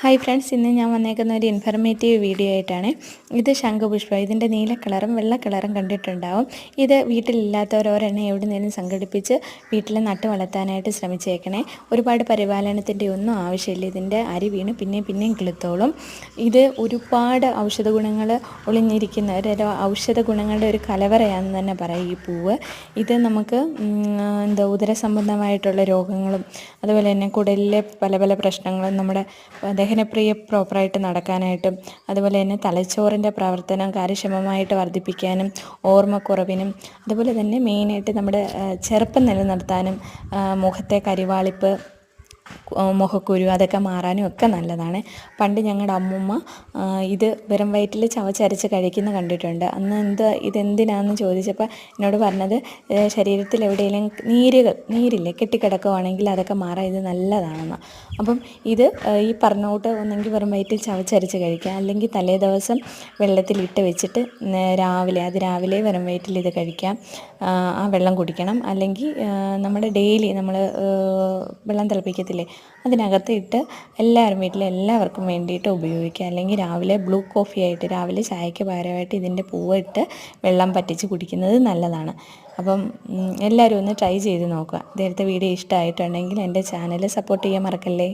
Hi friends ഇന്ന് ഞാൻ വന്നേക്കുന്ന ഒരു ഇൻഫർമേറ്റീവ് വീഡിയോ ആയിട്ടാണ്. ഇത് ശംഖുപുഷ്പം. ഇതിന്റെ നീല കളറും വെള്ള കളറും കണ്ടിട്ടുണ്ടാവും. ഇത് വീട്ടിലില്ലാത്തവർ ഒരെണ്ണം നിന്നും സംഘടിപ്പിച്ച് വീട്ടിൽ നട്ട് വളർത്താനായിട്ട് ശ്രമിച്ചേക്കണേ. ഒരുപാട് പരിപാലനത്തിന്റെ ഒന്നും ആവശ്യമില്ല. ഇതിന്റെ അരി വീണ് പിന്നെയും പിന്നെയും കിളുത്തോളും. ഇത് ഒരുപാട് ഔഷധ ഗുണങ്ങൾ ഒളിഞ്ഞിരിക്കുന്ന ഒരു ഔഷധ ഗുണങ്ങളുടെ ഒരു കലവറയാണെന്ന് തന്നെ പറയും ഈ പൂവ്. ഇത് നമുക്ക് എന്താ ഉദരസംബന്ധമായിട്ടുള്ള രോഗങ്ങളും അതുപോലെ തന്നെ കുടലിലെ പല പല പ്രശ്നങ്ങളും നമ്മുടെ ദഹനപ്രിയ പ്രോപ്പറായിട്ട് നടക്കാനായിട്ടും അതുപോലെ തന്നെ തലച്ചോറിന്റെ പ്രവർത്തനം കാര്യക്ഷമമായിട്ട് വർദ്ധിപ്പിക്കാനും ഓർമ്മക്കുറവിനും അതുപോലെ തന്നെ മെയിനായിട്ട് നമ്മുടെ ചെറുപ്പം നിലനിർത്താനും മുഖത്തെ കരിവാളിപ്പ് മുഖക്കുരു അതൊക്കെ മാറാനും ഒക്കെ നല്ലതാണ്. പണ്ട് ഞങ്ങളുടെ അമ്മൂമ്മ ഇത് വെറും വയറ്റിൽ ചവച്ചരച്ച് കഴിക്കുന്ന കണ്ടിട്ടുണ്ട്. അന്ന് എന്ത് ഇതെന്തിനാണെന്ന് ചോദിച്ചപ്പോൾ എന്നോട് പറഞ്ഞത് ശരീരത്തിൽ എവിടെയെങ്കിലും നീര് നീരില്ലേ കെട്ടിക്കിടക്കുവാണെങ്കിൽ അതൊക്കെ മാറാൻ ഇത് നല്ലതാണെന്ന്. അപ്പം ഇത് ഈ പറഞ്ഞോട്ട് ഒന്നെങ്കിൽ വെറും വയറ്റിൽ ചവച്ചരച്ച് കഴിക്കാം അല്ലെങ്കിൽ തലേ ദിവസം വെള്ളത്തിലിട്ട് വെച്ചിട്ട് രാവിലെ അത് രാവിലെ വെറും വയറ്റിൽ ഇത് കഴിക്കാം. ആ വെള്ളം കുടിക്കണം. അല്ലെങ്കിൽ നമ്മുടെ ഡെയിലി നമ്മൾ വെള്ളം തിളപ്പിക്കത്തില്ലേ അതിനകത്ത് ഇട്ട് എല്ലാവരും വീട്ടിലെ എല്ലാവർക്കും വേണ്ടിയിട്ട് ഉപയോഗിക്കുക. അല്ലെങ്കിൽ രാവിലെ ബ്ലൂ കോഫി ആയിട്ട് രാവിലെ ചായയ്ക്ക് പകരമായിട്ട് ഇതിന്റെ പൂവ് ഇട്ട് വെള്ളം പറ്റിച്ച് കുടിക്കുന്നത് നല്ലതാണ്. അപ്പം എല്ലാവരും ഒന്ന് ട്രൈ ചെയ്ത് നോക്കുക. നേരത്തെ വീഡിയോ ഇഷ്ടമായിട്ടുണ്ടെങ്കിൽ എന്റെ ചാനൽ സപ്പോർട്ട് ചെയ്യാൻ മറക്കല്ലേ?